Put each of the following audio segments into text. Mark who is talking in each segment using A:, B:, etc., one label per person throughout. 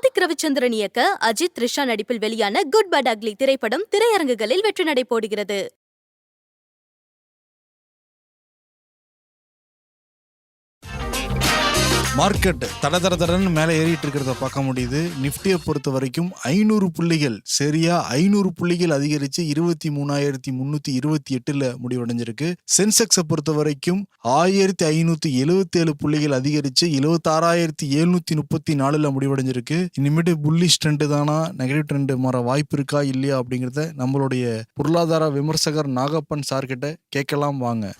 A: ஆதிக் ரவிச்சந்திரன் இயக்க அஜித் த்ரிஷா நடிப்பில் வெளியான குட் பட் அக்லி திரைப்படம் திரையரங்குகளில் வெற்றி நடை போடுகிறது.
B: மார்க்கெட் தட தட தடன்னு மேலே ஏறிட்டு இருக்கிறத பார்க்க முடியுது. நிஃப்டியை பொறுத்த வரைக்கும் ஐநூறு புள்ளிகள் சரியா? ஐநூறு புள்ளிகள் அதிகரித்து இருபத்தி மூணாயிரத்தி முந்நூற்றி இருபத்தி எட்டில் முடிவடைஞ்சிருக்கு. சென்செக்ஸை பொறுத்த வரைக்கும் ஆயிரத்தி ஐநூற்றி எழுபத்தி ஏழு புள்ளிகள் அதிகரித்து எழுபத்தாறாயிரத்தி எழுநூற்றி முப்பத்தி நாலில் முடிவடைஞ்சிருக்கு. இனிமேட்டு புல்லிஷ் ட்ரெண்டு தானா? நெகட்டிவ் ட்ரெண்டு மாற வாய்ப்பு இருக்கா? இல்லையா? அப்படிங்கிறத நம்மளுடைய பொருளாதார விமர்சகர் நாகப்பன் சார்கிட்ட கேட்கலாம் வாங்க.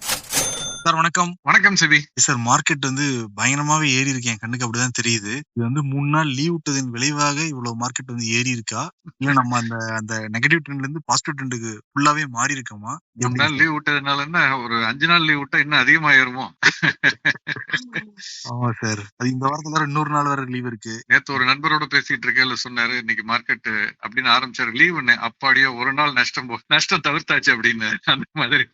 B: சார் வணக்கம்.
C: வணக்கம் சிபி.
B: சார் மார்க்கெட் வந்து பயங்கரமாவே ஏறி இருக்கு என் கண்ணுக்கு அப்படிதான் தெரியுது. இது வந்து மூணு நாள் லீவ் விட்டதின் விளைவாக இவ்வளவு மார்க்கெட் வந்து ஏறி இருக்கா இல்ல நம்ம அந்த அந்த நெகட்டிவ் ட்ரெண்ட்ல இருந்து பாசிட்டிவ் ட்ரெண்டுக்கு ஃபுல்லாவே மாறி இருக்கோமா
C: மூணு நாள் லீவ் விட்டதுனால என்ன ஒரு அஞ்சு நாள் லீவ் விட்டா இன்னும் அதிகமாயிருமோ?
B: ஆமா சார். அது இந்த வாரத்துல வேற இன்னொரு நாள் வேற லீவ் இருக்கு.
C: நேத்து ஒரு நண்பரோட பேசிட்டு இருக்கேன்ல சொன்னாரு இன்னைக்கு மார்க்கெட் அப்படின்னு ஆரம்பிச்சாரு. லீவ் அப்பாடியோ ஒரு நாள் நஷ்டம் போ நஷ்டம் தவிர்த்தாச்சு அப்படின்னு. அந்த மாதிரி.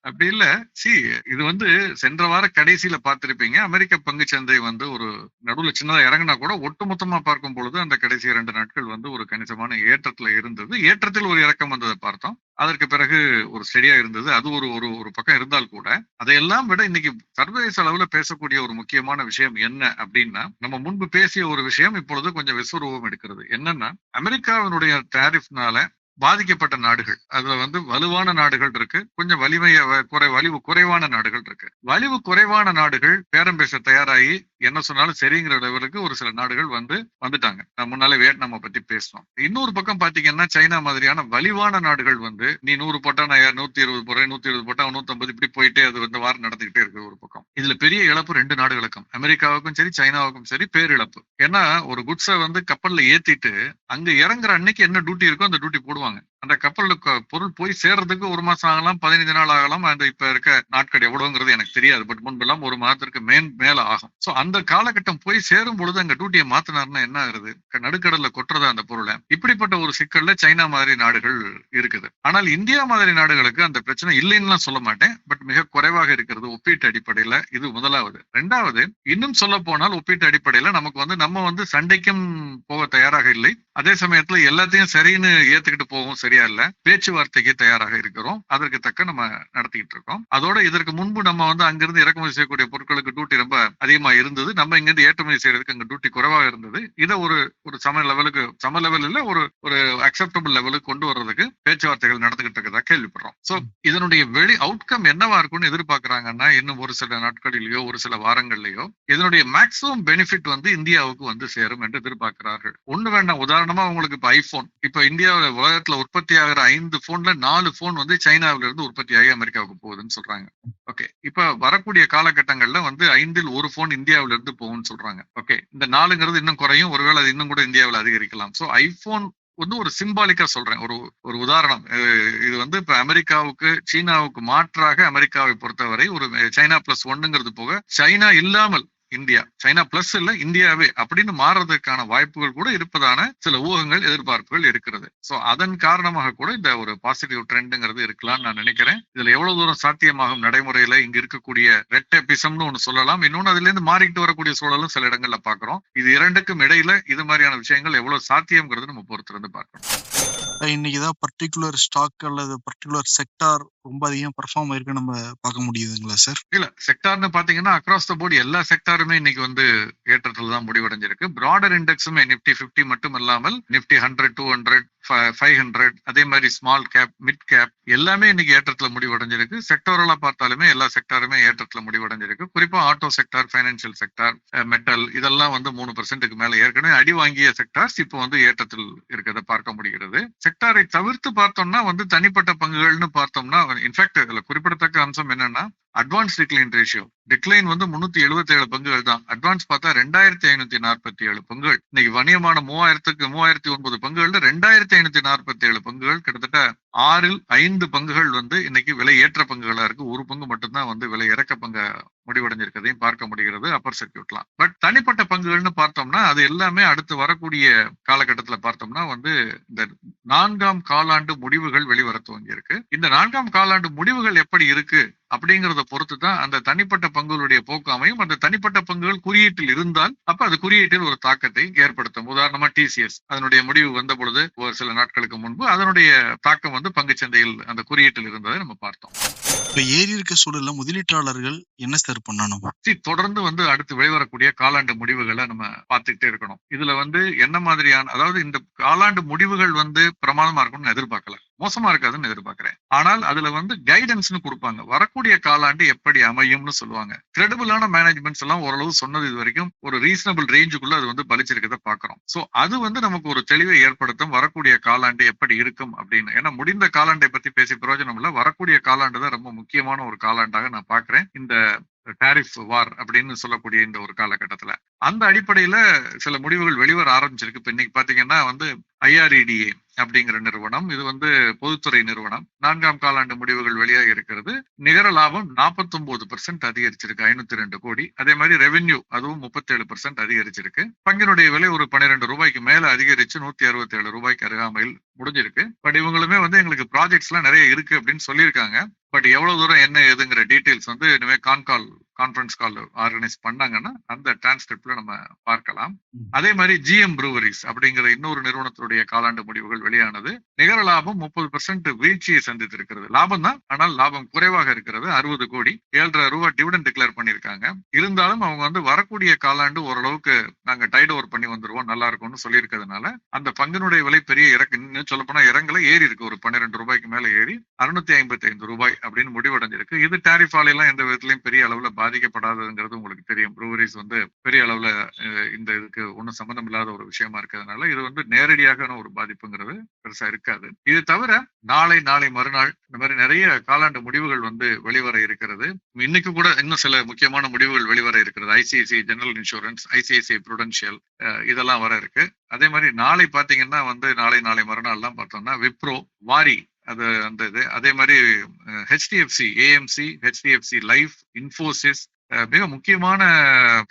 C: அப்படி இல்ல. சி இது வந்து சென்ற வார கடைசியில பார்த்திருப்பீங்க. அமெரிக்க பங்கு சந்தை வந்து ஒரு நடுவுல சின்னதா இறங்கினா கூட ஒட்டுமொத்தமா பார்க்கும் பொழுது அந்த கடைசி இரண்டு நாட்கள் வந்து ஒரு கணிசமான ஏற்றத்துல இருந்தது. ஏற்றத்தில் ஒரு இறக்கம் வந்ததை பார்த்தோம். அதற்கு பிறகு ஒரு ஸ்டெடியா இருந்தது. அது ஒரு ஒரு ஒரு பக்கம் இருந்தால் கூட அதையெல்லாம் விட இன்னைக்கு சர்வதேச அளவுல பேசக்கூடிய ஒரு முக்கியமான விஷயம் என்ன அப்படின்னா நம்ம முன்பு பேசிய ஒரு விஷயம் இப்பொழுது கொஞ்சம் விஸ்வரூபம் எடுக்கிறது. என்னன்னா அமெரிக்காவினுடைய டேரிஃப்னால பாதிக்கப்பட்ட நாடுகள். அதுல வந்து வலுவான நாடுகள் இருக்கு. கொஞ்சம் வலிமைய குறை வலிவு குறைவான நாடுகள் இருக்கு. வலிவு குறைவான நாடுகள் பேரம் பேச தயாராகி என்ன சொன்னாலும் சரிங்கிற லெவலுக்கு ஒரு சில நாடுகள் வந்து வந்துட்டாங்க. நான் முன்னாலே வியட்நாம பத்தி பேசணும் இன்னொரு பக்கம் பாத்தீங்கன்னா சைனா மாதிரியான வலிவான நாடுகள் வந்து நீ நூறு போட்டா நான் நூத்தி இருபது போடுறேன் நூத்தி இருபது போட்டா நூத்தம்பது இப்படி போயிட்டே அது வந்து வாரம் நடந்துகிட்டே இருக்கு ஒரு பக்கம். இதுல பெரிய இழப்பு ரெண்டு நாடுகளுக்கும் அமெரிக்காவுக்கும் சரி சைனாவுக்கும் சரி பேரிழப்பு. ஏன்னா ஒரு குட்ஸை வந்து கப்பல்ல ஏத்திட்டு அங்க இறங்குற அன்னைக்கு என்ன டியூட்டி இருக்கோ அந்த டியூட்டி போடுவாங்க அந்த கப்பலில் பொருள் போய் சேர்றதுக்கு ஒரு மாசம் ஆகலாம் பதினைந்து நாள் ஆகலாம் அந்த இப்ப இருக்க நாட்கள் எவ்வளவுங்கிறது எனக்கு தெரியாது. பட் முன்பெல்லாம் ஒரு மாதத்திற்கு மேன் மேல ஆகும். சோ அந்த காலகட்டம் போய் சேரும் பொழுது அங்க டியூட்டியை மாத்தினாருன்னா என்ன ஆகுது நடுக்கடலில் நடுக்கடல்ல கொட்டுறதா அந்த பொருளை. இப்படிப்பட்ட ஒரு சிக்கல்ல சைனா மாதிரி நாடுகள் இருக்குது. ஆனால் இந்தியா மாதிரி நாடுகளுக்கு அந்த பிரச்சனை இல்லைன்னு சொல்ல மாட்டேன். பட் மிக குறைவாக இருக்கிறது ஒப்பீட்டு அடிப்படையில இது முதலாவது. ரெண்டாவது இன்னும் சொல்ல போனால் ஒப்பீட்டு அடிப்படையில நமக்கு வந்து நம்ம வந்து சண்டைக்கும் போக தயாராக இல்லை. அதே சமயத்துல எல்லாத்தையும் சரின்னு ஏத்துக்கிட்டு போகவும் சரியா இல்ல. பேச்சுவார்த்தைக்கு தயாராக இருக்கிறோம். அதற்கு தக்க நம்ம நடத்திக்கிட்டு இருக்கோம். அதோட இதற்கு முன்பு நம்ம வந்து அங்கிருந்து இறக்குமதி செய்யக்கூடிய பொருட்களுக்கு டியூட்டி ரொம்ப அதிகமா இருந்தது. நம்ம இங்கிருந்து ஏற்றுமதி செய்யறதுக்கு அங்க டியூட்டி குறைவாக இருந்தது. இதை ஒரு ஒரு சம லெவலுக்கு சம லெவல் இல்ல ஒரு ஒரு அக்செப்டபிள் லெவலுக்கு கொண்டு வர்றதுக்கு பேச்சுவார்த்தைகள் நடந்துகிட்டு இருக்கதா கேள்விப்படுறோம். சோ இதனுடைய வெளி அவுட்கம் என்னவா இருக்கும்னு எதிர்பார்க்கறாங்கன்னா இன்னும் ஒரு சில நாட்களிலேயோ ஒரு சில வாரங்கள்லயோ இதனுடைய மேக்ஸிமம் பெனிஃபிட் வந்து இந்தியாவுக்கு வந்து சேரும் என்று எதிர்பார்க்கிறார்கள். ஒண்ணு வேண்டாம் உதாரணமா உங்களுக்கு இப்ப ஐபோன் இப்ப இந்தியாவுல உலகத்துல உற்பத்தி ஆகிற ஐந்து போன்ல நாலு போன் வந்து சைனாவில இருந்து உற்பத்தி ஆகி அமெரிக்காவுக்கு போகுதுன்னு சொல்றாங்க. ஓகே இப்ப வரக்கூடிய காலகட்டங்கள்ல வந்து ஐந்தில் ஒரு போன் இந்தியாவில இருந்து போகும்னு சொல்றாங்க. ஓகே இந்த நாலுங்கிறது இன்னும் குறையும். ஒருவேளை அது இன்னும் கூட இந்தியாவில் அதிகரிக்கலாம். சோ ஐபோன் வந்து ஒரு சிம்பாலிக்கா சொல்றேன். ஒரு ஒரு உதாரணம். இது வந்து இப்ப அமெரிக்காவுக்கு சீனாவுக்கு மாற்றாக அமெரிக்காவை பொறுத்தவரை ஒரு சைனா பிளஸ் ஒன்னுங்கிறது போக சைனா இல்லாமல் இந்தியா. சைனா பிளஸ் இல்ல இந்தியாவே. அப்படின்னு மாறுறதுக்கான வாய்ப்புகள் கூட இருப்பதான சில ஊகங்கள் எதிர்பார்ப்புகள் இருக்கிறது. சோ அதன் காரணமாக கூட இந்த ஒரு பாசிட்டிவ் ட்ரெண்டுங்கிறது இருக்கலாம்னு நான் நினைக்கிறேன். இதுல எவ்வளவு தூரம் சாத்தியமாகும் நடைமுறையில இங்க இருக்கக்கூடிய ரெட்டபிசம்னு ஒண்ணு சொல்லலாம். இன்னொன்னு அதுல இருந்து மாறிட்டு வரக்கூடிய சூழலும் சில இடங்கள்ல பாக்குறோம் இது இரண்டுக்கும் இடையில இது மாதிரியான விஷயங்கள் எவ்வளவு சாத்தியம்ங்கிறது நம்ம பொறுத்திருந்து பார்க்கணும்.
B: இன்னைக்கு தான் பர்டிகுலர் ஸ்டாக் அல்லது பர்டிகுலர் செக்டார் ரொம்ப அதிகம் பர்ஃபார்ம் ஆயிருக்கு நம்ம பார்க்க முடியுதுங்களா சார்
C: இல்ல செக்டார்னு பாத்தீங்கன்னா அக்ராஸ் த போர்டு எல்லா செக்டாருமே இன்னைக்கு வந்து ஏற்றத்துல தான் முடிவடைஞ்சிருக்கு. பிராடர் இண்டெக்ஸுமே நிப்டி 50 மட்டும் இல்லாமல் Nifty hundred two hundred five hundred அதே மாதிரி ஸ்மால் கேப் மிட் கேப் எல்லாமே இன்னைக்கு ஏற்றத்துல முடிவடைஞ்சிருக்கு. செக்டோரலா பார்த்தாலுமே எல்லா செக்டாருமே ஏற்றத்துல முடிவடைஞ்சிருக்கு. குறிப்பா auto sector financial sector metal இதெல்லாம் வந்து மூணு பர்சன்ட்டுக்கு மேல ஏற்கனவே அடி வாங்கிய செக்டார்ஸ் இப்போ வந்து ஏற்றத்தில் இருக்கிறத பார்க்க முடிகிறது. செக்டாரை தவிர்த்து பார்த்தோம்னா வந்து தனிப்பட்ட பங்குகள்னு பார்த்தோம்னா இன்ஃபேக்ட் இதுல குறிப்பிடத்தக்க அம்சம் என்னன்னா அட்வான்ஸ் டிக்ளைன் ரேஷியோ டிக்ளைன் வந்து முன்னூத்தி எழுபத்தி ஏழு பங்குகள் தான். அட்வான்ஸ் பார்த்தா ரெண்டாயிரத்தி ஐநூத்தி நாற்பத்தி ஏழு பங்குகள். இன்னைக்கு வணியமான மூவாயிரத்துக்கு மூவாயிரத்தி ஒன்பது பங்குகள்ல ரெண்டாயிரத்தி ஐநூத்தி நாற்பத்தி ஏழு பங்குகள். கிட்டத்தட்ட ஆறில் ஐந்து பங்குகள் வந்து இன்னைக்கு விலை ஏற்ற பங்குகளா இருக்கு. ஒரு பங்கு மட்டும்தான் வந்து விலை இறக்க பங்க முடிவடைஞ்சிருக்கிறதையும் பார்க்க முடிகிறது. அப்பர் சர்க்கியூட்லாம் பட் தனிப்பட்ட பங்குகள்னு பார்த்தோம்னா அது எல்லாமே அடுத்து வரக்கூடிய காலகட்டத்துல பார்த்தோம்னா வந்து இந்த நான்காம் காலாண்டு முடிவுகள் வெளிவர துவங்கி இருக்கு இந்த நான்காம் காலாண்டு முடிவுகள் எப்படி இருக்கு? அப்படிங்கறத பொறுத்து தான் அந்த தனிப்பட்ட பங்குகளுடைய போக்கு அமையும். அந்த தனிப்பட்ட பங்குகள் குறியீட்டில் இருந்தால் அப்ப அது குறியீட்டில் ஒரு தாக்கத்தை ஏற்படுத்தும். உதாரணமா டிசிஎஸ் அதனுடைய முடிவு வந்த பொழுது ஒரு சில நாட்களுக்கு முன்பு அதனுடைய தாக்கம் வந்து பங்குச் சந்தையில் அந்த குறியீட்டில் இருந்ததை நம்ம பார்த்தோம்.
B: இப்ப ஏறி இருக்க சூழல்ல முதலீட்டாளர்கள் என்ன சார் பண்ணணும்?
C: தொடர்ந்து வந்து அடுத்து வெளிவரக்கூடிய காலாண்டு முடிவுகளை நம்ம பார்த்துக்கிட்டே இருக்கணும். இதுல வந்து என்ன மாதிரியான அதாவது இந்த காலாண்டு முடிவுகள் வந்து பிரமாதமா இருக்கும்னு எதிர்பார்க்கல. மோசமா இருக்காதுன்னு எதிர்பார்க்கிறேன். ஆனால் அதுல வந்து கைடன்ஸ்னு கொடுப்பாங்க. வரக்கூடிய காலாண்டு எப்படி அமையும்னு சொல்லுவாங்க. கிரெடிபிளான மேனேஜ்மெண்ட்ஸ் எல்லாம் ஓரளவு சொன்னது இது வரைக்கும் ஒரு ரீசனபிள் ரேஞ்சுக்குள்ள அது வந்து பலிச்சிருக்கிறத பாக்குறோம். சோ அது வந்து நமக்கு ஒரு தெளிவை ஏற்படுத்தும் வரக்கூடிய காலாண்டு எப்படி இருக்கும் அப்படின்னு. ஏன்னா முடிந்த காலாண்டை பத்தி பேசி பிரயோஜனம் இல்ல. வரக்கூடிய காலாண்டு தான் ரொம்ப முக்கியமான ஒரு காலாண்டாக நான் பாக்குறேன். இந்த டாரிஃப் வார் அப்படின்னு சொல்லக்கூடிய இந்த ஒரு காலகட்டத்துல. அந்த அடிப்படையில சில முடிவுகள் வெளிவர ஆரம்பிச்சிருக்கு. இப்ப இன்னைக்கு பாத்தீங்கன்னா வந்து ஐஆர்இடிஏ அப்படிங்கிற நிறுவனம். இது வந்து பொதுத்துறை நிறுவனம். நான்காம் காலாண்டு முடிவுகள் வெளியாக இருக்கிறது. நிகர லாபம் 49% பெர்சென்ட் அதிகரிச்சிருக்கு. ஐநூத்தி ரெண்டு கோடி. அதே மாதிரி ரெவென்யூ அதுவும் 37% பெர்சென்ட் அதிகரிச்சிருக்கு. பங்கினுடைய விலை ஒரு பன்னிரெண்டு ரூபாய்க்கு மேல அதிகரிச்சு நூத்தி அறுபத்தி ஏழு ரூபாய்க்கு அருகாமையில் முடிஞ்சிருக்கு. பட் இவங்களுமே வந்து எங்களுக்கு ப்ராஜெக்ட்ஸ் எல்லாம் நிறைய இருக்கு அப்படின்னு சொல்லியிருக்காங்க. பட் எவ்வளவு தூரம் என்ன ஏதுங்கிற டீடைல்ஸ் வந்து இனிமே கான்கால் கான்ஃபரன்ஸ் கால் ஆர்கனைஸ் பண்ணாங்கன்னா அந்த டிரான்ஸ்கிரிப்ட்ல நம்ம பார்க்கலாம். அதே மாதிரி ஜிஎம் ப்ரூவரிஸ் அப்படிங்கிற இன்னொரு நிறுவனத்தினுடைய காலாண்டு முடிவுகள் வெளியானது நிகர லாபம் முப்பது பெர்சென்ட் வீழ்ச்சியை சந்தித்திருக்கிறது. லாபம் தான் ஆனால் லாபம் குறைவாக இருக்கிறது. அறுபது கோடி ஏழரை ரூபாய் டிவிடன் டிக்ளேர் பண்ணியிருக்காங்க. இருந்தாலும் அவங்க வந்து வரக்கூடிய காலாண்டு ஓரளவுக்கு நாங்க டைட் ஓவர் பண்ணி வந்துருவோம். நல்லா இருக்கும்னு சொல்லியிருக்கிறதுனால அந்த பங்கினுடைய விலை பெரிய இறக்கு இன்னும் சொல்ல போனா இறங்கல. ஏறி இருக்கு. ஒரு பன்னிரெண்டு ரூபாய்க்கு மேல ஏறி அறுநூத்தி ஐம்பத்தி ஐந்து ரூபாய் அப்படின்னு முடிவடைஞ்சிருக்கு. இது டாரிஃப் ஆலையெல்லாம் எந்த விதத்திலையும் பெரிய அளவுல பாதிக்கப்படாததுங்கிறது உங்களுக்கு தெரியும். ப்ரூவரிஸ் வந்து பெரிய அளவுல இந்த இதுக்கு ஒன்றும் சம்மந்தம் இல்லாத ஒரு விஷயமா இருக்கிறதுனால இது வந்து நேரடியாக ஒரு பாதிப்புங்கிறது பெருசா இருக்காது. இது தவிர நாளை நாளை மறுநாள் இந்த மாதிரி நிறைய காலாண்டு முடிவுகள் வந்து வெளிவர இருக்கிறது. இன்னைக்கு கூட இன்னும் சில முக்கியமான முடிவுகள் வெளிவர இருக்கிறது. ICICI general insurance ICICI Prudential இதெல்லாம் வர இருக்கு. அதே மாதிரி நாளை பாத்தீங்கன்னா வந்து நாளை நாளை மறுநாள்லாம் பார்த்தோம்னா விப்ரோ வாரி அது அந்த இது அதே மாதிரி HDFC AMC HDFC life Infosys மிக முக்கியமான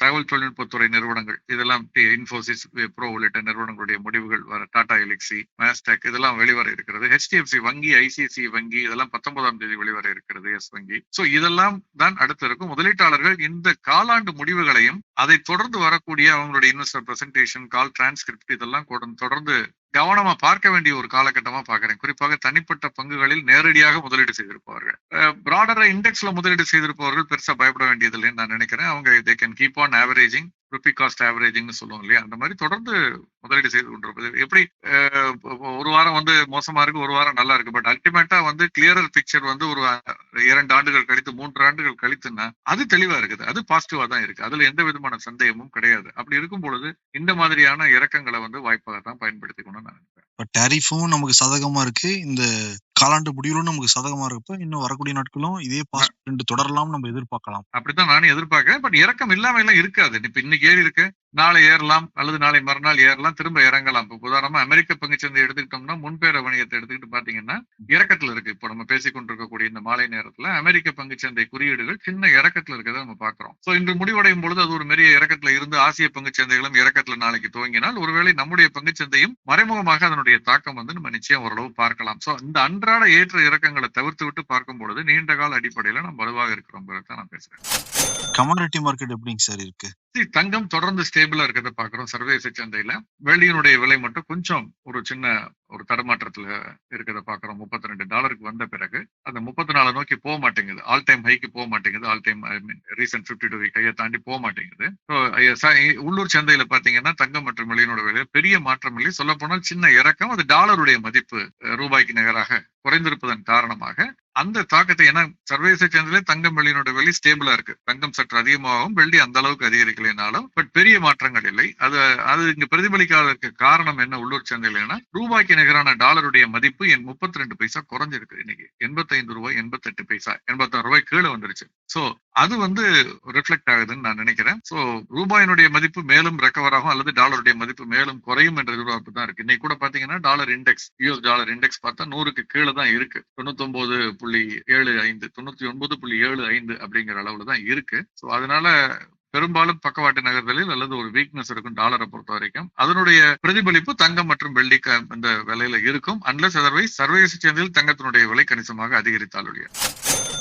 C: தகவல் தொழில்நுட்பத்துறை நிறுவனங்கள். இதெல்லாம் இன்ஃபோசிஸ் ப்ரோ உள்ளிட்ட நிறுவனங்களுடைய முடிவுகள் வர டாடா எலெக்சி மேஸ்டெக் இதெல்லாம் வெளிவர இருக்கிறது. ஹெச்டிஎஃப்சி வங்கி ஐசிசி வங்கி இதெல்லாம் பத்தொன்பதாம் தேதி வெளிவர இருக்கிறது எஸ் வங்கி. சோ இதெல்லாம் தான் அடுத்து இருக்கும் முதலீட்டாளர்கள் இந்த காலாண்டு முடிவுகளையும் அதை தொடர்ந்து வரக்கூடிய அவங்களுடைய இன்வெஸ்டர் பிரசன்டேஷன் கால் டிரான்ஸ்கிரிப்ட் இதெல்லாம் தொடர்ந்து கவனமா பார்க்க வேண்டிய ஒரு காலகட்டமா பாக்குறேன் குறிப்பாக தனிப்பட்ட பங்குகளில் நேரடியாக முதலீடு செய்திருப்பவர்கள். பிராடரா இண்டெக்ஸ்ல முதலீடு செய்திருப்பவர்கள் பெருசா பயப்பட வேண்டியதில்லைன்னு நான் நினைக்கிறேன். அவங்க they can keep on averaging rupee cost ஆவரேஜிங்னு சொல்லுவோம் இல்லையா? அந்த மாதிரி தொடர்ந்து முதலீடு செய்து கொண்டிருப்பது. எப்படி அஹ், ஒரு வாரம் வந்து மோசமா இருக்கு ஒரு வாரம் நல்லா இருக்கு. பட் அல்டிமேட்டா வந்து கிளியரர் பிக்சர் வந்து ஒரு இரண்டு ஆண்டுகள் கழித்து மூன்று ஆண்டுகள் கழித்துன்னா அது தெளிவா இருக்குது. அது பாசிட்டிவா தான் இருக்கு. அதுல எந்த விதமான சந்தேகமும் கிடையாது. அப்படி இருக்கும் பொழுது இந்த மாதிரியான இறக்கங்களை வந்து வாய்ப்பாக தான் பயன்படுத்திக்கணும்னு நான் நினைப்பேன்
B: டேரிஃபும் நமக்கு சாதகமா இருக்கு. இந்த காலாண்டு முடிவுகளும் நமக்கு சாதகமா இருக்கப்ப இன்னும் வரக்கூடிய நாட்களும் இதே பாசிட்டிவ் தொடரலாம் நம்ம எதிர்பார்க்கலாம்.
C: அப்படித்தான் நானும் எதிர்பார்க்கிறேன். பட் இறக்கம் இல்லாம எல்லாம் இருக்காது இப்ப இன்னைக்கு ஏறி இருக்கு. நாளை ஏறலாம் அல்லது நாளை மறுநாள் ஏறலாம் திரும்ப இறங்கலாம். இப்ப உதாரணமா அமெரிக்க பங்குச்சந்தை எடுத்துக்கிட்டோம்னா முன்பேற வணிகத்தை எடுத்துக்கிட்டு பாத்தீங்கன்னா இறக்கத்துல இருக்கு. இப்போ நம்ம பேசிக் கொண்டிருக்கக்கூடிய இந்த மாலை நேரத்துல அமெரிக்க பங்குச்சந்தை குறியீடுகள் சின்ன இறக்கத்துல இருக்கிறத நம்ம பாக்குறோம். சோ இன்று முடிவடையும் பொழுது அது ஒரு பெரிய இறக்கத்துல இருந்து ஆசிய பங்குச்சந்தைகளும் இறக்கத்துல நாளைக்கு துவங்கினால் ஒருவேளை நம்முடைய பங்குச்சந்தையும் மறைமுகமாக அதனுடைய தாக்கம் வந்து நம்ம நிச்சயம் ஓரளவு பார்க்கலாம். சோ இந்த அன்றாட ஏற்ற இறக்கங்களை தவிர்த்து விட்டு பார்க்கும் பொழுது நீண்ட கால அடிப்படையில நம்ம வலுவாக இருக்கிறோம் நான் பேசுறேன்.
B: கமாடிட்டி மார்க்கெட் எப்படிங்க சார் இருக்கு?
C: தங்கம் தொடர்ந்து ஸ்டேபிளா இருக்கிறத பாக்குறோம் சர்வதேச சந்தையில. வெள்ளியினுடைய விலை மட்டும் கொஞ்சம் ஒரு சின்ன ஒரு தடுமாற்றத்துல இருக்கிறத பாக்குறோம் முப்பத்தி ரெண்டு டாலருக்கு வந்த பிறகு அந்த முப்பத்தி நாலு நோக்கி போக ஆல் டைம் ஹைக்கு போக மாட்டேங்குது. All time I mean recent fifty two கையை தாண்டி போக மாட்டேங்குது. உள்ளூர் சந்தையில பாத்தீங்கன்னா தங்கம் மற்றும் வெளியினோட விலை பெரிய மாற்றம் இல்லை. சொல்ல போனால் சின்ன இறக்கம் அது டாலருடைய மதிப்பு அஹ், ரூபாய்க்கு நிகராக குறைந்திருப்பதன் காரணமாக அந்த தாக்கத்தை ஏன்னா சர்வதேச சந்தையில தங்கம் வெள்ளியினுடைய விலை ஸ்டேபிளா இருக்கு. தங்கம் சற்று அதிகமாகவும் வெள்ளி அந்த அளவுக்கு அதிகரிக்கலைனாலும் பட் பெரிய மாற்றங்கள் இல்லை. அது அது இங்க பிரதிபலிக்காததற்கு காரணம் என்ன உள்ளூர் சந்தையிலனா ரூபாய்க்கு நிகரான டாலருடைய மதிப்பு என் முப்பத்தி ரெண்டு பைசா குறைஞ்சிருக்கு இன்னைக்கு. எண்பத்தைந்து ரூபாய் எண்பத்தெட்டு பைசா எண்பத்தாறு ரூபாய் கீழே வந்துருச்சு. சோ அது வந்து ரிஃப்ளெக்ட் ஆகுதுன்னு நான் நினைக்கிறேன். சோ ரூபாயினுடைய மதிப்பு மேலும் ரெக்கவர் ஆகும் அல்லது டாலருடைய மதிப்பு மேலும் குறையும் என்ற எதிர்பார்ப்பு தான் இருக்கு. இன்னைக்கு கூட பாத்தீங்கன்னா dollar index US dollar index பார்த்தா நூறுக்கு கீழே தான் இருக்கு. தொண்ணூத்தி புள்ளி ஏழு ஐந்து தொண்ணூத்தி ஒன்பது புள்ளி ஏழு ஐந்து அப்படிங்கிற அளவுல தான் இருக்கு. சோ அதனால பெரும்பாலும் பக்கவாட்டு நகர்தலில் அல்லது ஒரு வீக்னஸ் இருக்கும் டாலரை பொறுத்த வரைக்கும். அதனுடைய பிரதிபலிப்பு தங்கம் மற்றும் வெள்ளி இந்த விலையில இருக்கும். அன்லஸ் அதர்வைஸ் சர்வதேச சந்தையில் தங்கத்தினுடைய விலை கணிசமாக அதிகரித்தால் ஒழிய.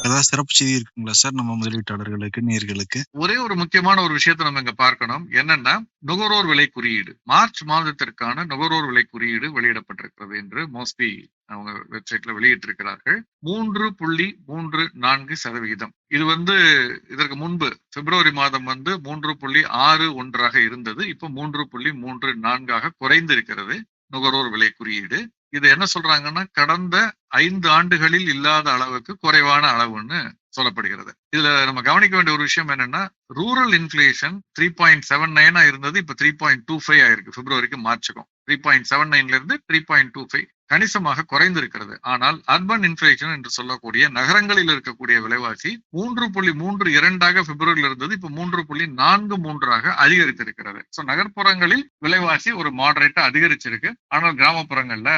B: ஏதாவது சிறப்பு செய்தி இருக்குங்களா சார் நம்ம முதலீட்டாளர்களுக்கு நேர்களுக்கு
C: ஒரே ஒரு முக்கியமான ஒரு விஷயத்தை நம்ம இங்க பார்க்கணும். என்னன்னா நுகர்வோர் விலை குறியீடு. மார்ச் மாதத்திற்கான நுகர்வோர் விலை குறியீடு வெளியிடப்பட்டிருக்கிறது என்று மோஸ்ட்லி அவங்க வெப்சைட்ல வெளியிட்டிருக்கிறார்கள். மூன்று புள்ளி மூன்று நான்கு சதவிகிதம் இது வந்து இதற்கு முன்பு பிப்ரவரி மாதம் வந்து மூன்று புள்ளி ஆறு ஒன்றாக இருந்தது. இப்ப மூன்று புள்ளி மூன்று நான்காக குறைந்திருக்கிறது நுகர்வோர் விலை குறியீடு. இது என்ன சொல்றாங்கன்னா கடந்த ஐந்து ஆண்டுகளில் இல்லாத அளவுக்கு குறைவான அளவுன்னு சொல்லப்படுகிறது. இதுல நம்ம கவனிக்க வேண்டிய ஒரு விஷயம் என்னன்னா rural inflation three point seven நைனா இருந்தது இப்ப த்ரீ பாயிண்ட் டூ ஃபைவ் ஆயிருக்கு. பிப்ரவரிக்கு மார்ச்சுக்கும். த்ரீ பாயிண்ட் செவன் நைன்ல இருந்து த்ரீ பாயிண்ட் டூ ஃபைவ் கணிசமாக குறைந்திருக்கிறது. ஆனால் அர்பன் இன்ஃபிளேஷன் என்று சொல்லக்கூடிய நகரங்களில் இருக்கக்கூடிய விலைவாசி மூன்று புள்ளி மூன்று இரண்டாக பிப்ரவரியில் இருந்தது. இப்ப மூன்று புள்ளி நான்கு மூன்றாக அதிகரித்திருக்கிறது. சோ நகர்ப்புறங்களில் விலைவாசி ஒரு மாடரேட்டா அதிகரிச்சிருக்கு. ஆனால் கிராமப்புறங்கள்ல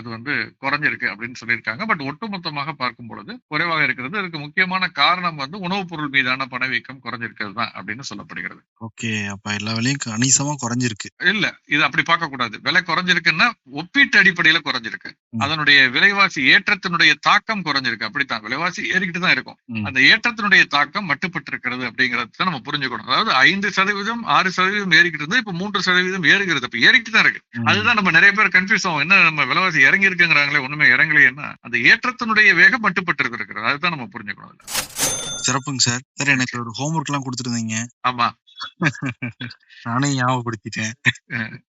C: அது வந்து குறைஞ்சிருக்கு அப்படின்னு சொல்லியிருக்காங்க. பட் ஒட்டுமொத்தமாக பார்க்கும் பொழுது குறைவாக இருக்கிறது. இதுக்கு முக்கியமான காரணம் வந்து உணவுப் பொருள் மீதான பணவீக்கம் குறைஞ்சிருக்கிறது தான் அப்படின்னு சொல்லப்படுகிறது.
B: ஓகே. அப்ப எல்லா விலையும் கணிசமா குறைஞ்சிருக்கு.
C: இல்ல இது அப்படி பார்க்க கூடாது. விலை குறைஞ்சிருக்குன்னா ஒப்பீட்டு அடிப்படையில குறைஞ்சிருக்கு. அதனுடைய விலைவாசி ஏற்றத்தினுடைய தாக்கம் குறைஞ்சிருக்கு. அப்படித்தான். விலைவாசி ஏறிக்கிட்டு தான் இருக்கும். அந்த ஏற்றத்தினுடைய தாக்கம் மட்டுப்பட்டு இருக்கிறது அப்படிங்கறத தான் நம்ம புரிஞ்சுக்கணும். அதாவது ஐந்து சதவீதம் ஆறு சதவீதம் ஏறிக்கிட்டு இருந்து இப்ப மூன்று சதவீதம் ஏறுகிறது. இப்ப ஏறிக்கிட்டு தான் இருக்கு. அதுதான் நம்ம நிறைய பேர் கன்ஃபியூஸ் ஆகும். என்ன நம்ம விலைவாசி இறங்கி இருக்குங்கிறாங்களே ஒண்ணுமே இறங்கலைன்னா அந்த ஏற்றத்தினுடைய வேகம் மட்டுப்பட்டு இருக்கிறது அதுதான் நம்ம புரிஞ்சுக்கணும்.
B: சிறப்புங்க சார். சார் எனக்கு ஒரு ஹோம்ஒர்க் எல்லாம் கொடுத்துருந்தீங்க.
C: ஆமா.
B: நானே ஞாபகப்படுத்திட்டேன்.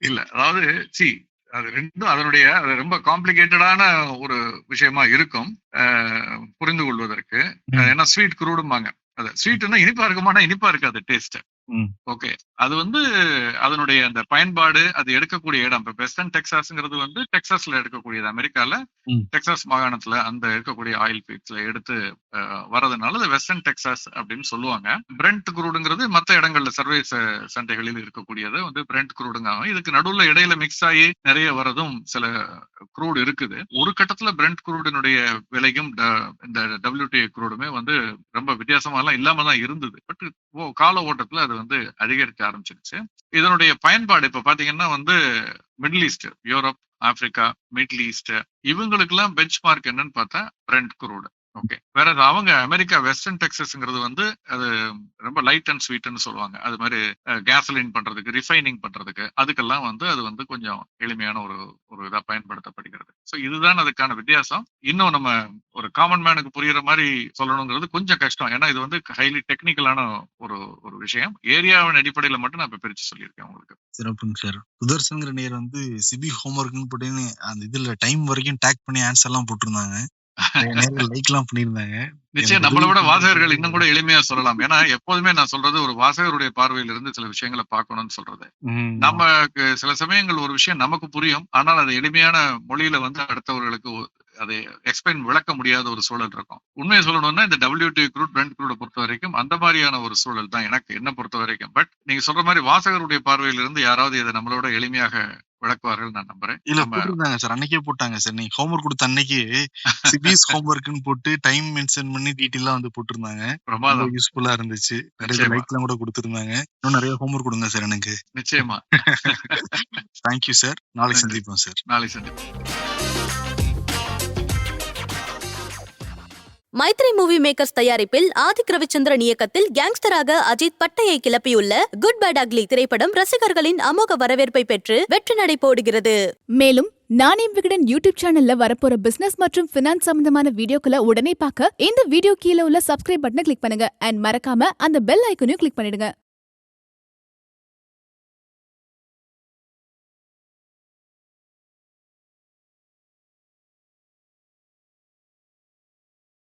C: இல்ல. அதாவது சி அது ரெண்டும் அதனுடைய அது ரொம்ப காம்ப்ளிகேட்டடான ஒரு விஷயமா இருக்கும் புரிந்து கொள்வதற்கு. ஏன்னா ஸ்வீட் குரூடும்பாங்க அது ஸ்வீட்னா இனிப்பா இருக்குமானா இனிப்பா இருக்காது டேஸ்ட். ஓகே. அது வந்து அதனுடைய அந்த பயன்பாடு அது எடுக்கக்கூடிய இடம். இப்ப வெஸ்டர்ன் டெக்சாஸ்ங்கிறது வந்து டெக்சாஸ்ல எடுக்கக்கூடியது. அமெரிக்கால
B: ம்.
C: டெக்சாஸ் மாகாணத்துல அந்த இருக்கக்கூடிய ஆயில் ஃபீல்ட்ஸ்ல எடுத்து வரதுனால அது வெஸ்டர்ன் டெக்சாஸ் அப்படின்னு சொல்லுவாங்க. பிரெண்ட் குரூடுங்கிறது மத்த இடங்கள்ல சர்வீஸ் சந்தைகளில் இருக்கக்கூடியது. வந்து பிரெண்ட் குரூடுங்க இதுக்கு நடுவுல இடையில மிக்ஸ் ஆகி நிறைய வரதும் சில குரூடு இருக்குது. ஒரு கட்டத்துல பிரெண்ட் குரூடினுடைய விலையும் இந்த டபிள்யூடி குரூடுமே வந்து ரொம்ப வித்தியாசமா எல்லாம் இல்லாம தான் இருந்தது. பட் கால ஓட்டத்துல அது வந்து அதிகரிக்க ஆரம்பிச்சிருச்சு. இதனுடைய பயன்பாடு இப்ப பாத்தீங்கன்னா வந்து middle east Europe Africa middle east இவங்களுக்கு எல்லாம் பெஞ்ச் மார்க் என்னன்னு பார்த்தா பிரெண்ட் குரூடு ஓகே வேற அவங்க அமெரிக்கா வெஸ்டர்ன் டெக்ஸஸ்ங்கிறது வந்து அது ரொம்ப லைட் அண்ட் ஸ்வீட்னு சொல்லுவாங்க. அது மாதிரி கேசலின் பண்றதுக்கு ரிஃபைனிங் பண்றதுக்கு அதுக்கெல்லாம் வந்து அது வந்து கொஞ்சம் எளிமையான ஒரு ஒரு இதா பயன்படுத்தப்படுகிறது. ஸோ இதுதான் அதுக்கான வித்தியாசம். இன்னும் நம்ம ஒரு காமன் மேனுக்கு புரியுற மாதிரி சொல்லணுங்கிறது கொஞ்சம் கஷ்டம். ஏன்னா இது வந்து ஹைலி டெக்னிக்கலான ஒரு ஒரு விஷயம். ஏரியாவின் அடிப்படையில மட்டும் நான் இப்போ பிரிச்சு சொல்லியிருக்கேன் உங்களுக்கு.
B: சிறப்புங்க சார் சுதர்சன்கிற நேர் வந்து சிபி ஹோம்ஒர்க்னு போட்டு அந்த இதுல டைம் வரைக்கும் டேக் பண்ணி ஆன்சர் எல்லாம் போட்டிருந்தாங்க. லைக் எல்லாம் பண்ணியிருந்தாங்க.
C: நிச்சயம் நம்மளை விட வாசகர்கள் இன்னும் கூட எளிமையா சொல்லலாம். ஏன்னா எப்போதுமே நான் சொல்றது ஒரு வாசகருடைய பார்வையில இருந்து சில விஷயங்களை பார்க்கணும்னு சொல்றது. நமக்கு சில சமயங்கள் ஒரு விஷயம் நமக்கு புரியும். ஆனால் அது எளிமையான மொழியில வந்து அடுத்தவர்களுக்கு அதை எக்ஸ்பிளைன் விளக்க முடியாத ஒரு சூழல் இருக்கும். உண்மையை சொல்லணும்னா இந்த டபிள்யூடி குரூட் பிரெண்ட் குரூட பொறுத்த வரைக்கும் அந்த மாதிரியான ஒரு சூழல் தான் எனக்கு என்ன பொறுத்த வரைக்கும். பட் நீங்க சொல்ற மாதிரி வாசகருடைய பார்வையில இருந்து யாராவது இதை நம்மளோட எளிமையாக விளக்குவார்கள் நான் நம்புறேன்.
B: இல்ல போட்டிருந்தாங்க சார். அன்னைக்கே போட்டாங்க சார். நீங்க ஹோம்ஒர்க் கொடுத்த அன்னைக்கு சிபிஎஸ் ஹோம்ஒர்க்னு போட்டு டைம் மென்ஷன் பண்ணி டீட்டெயிலா வந்து போட்டிருந்தாங்க. ரொம்ப யூஸ்ஃபுல்லா இருந்துச்சு. நிறைய
C: நிச்சயமா.
B: லைக் எல்லாம் கூட கொடுத்திருந்தாங்க. இன்னும் நிறைய ஹோம்ஒர்க் கொடுங்க சார் எனக்கு.
C: நிச்சயமா.
B: தேங்க்யூ சார் நாளைக்கு. சந்திப்போம் சார்
C: நாளை சந்திப்போம்.
A: மைத்ரி மூவி மேக்கர்ஸ் தயாரிப்பில் ஆதிக் ரவிச்சந்திரன் இயக்கத்தில் கேங்ஸ்டராக அஜித் பட்டையை கிளப்பியுள்ள குட் பேட் அக்லி திரைப்படம் ரசிகர்களின் அமோக வரவேற்பை பெற்று வெற்றி நடை போடுகிறது.
D: மேலும் நானே விகடன் யூடியூப் சேனல்ல வரப்போற பிசினஸ் மற்றும் பினான்ஸ் சம்பந்தமான வீடியோக்களை உடனே பார்க்க இந்த வீடியோ கீழே உள்ள சப்ஸ்கிரைப் பட்டனை கிளிக் பண்ணுங்க. அண்ட் மறக்காம அந்த பெல் ஐக்கனையும் கிளிக் பண்ணிடுங்க.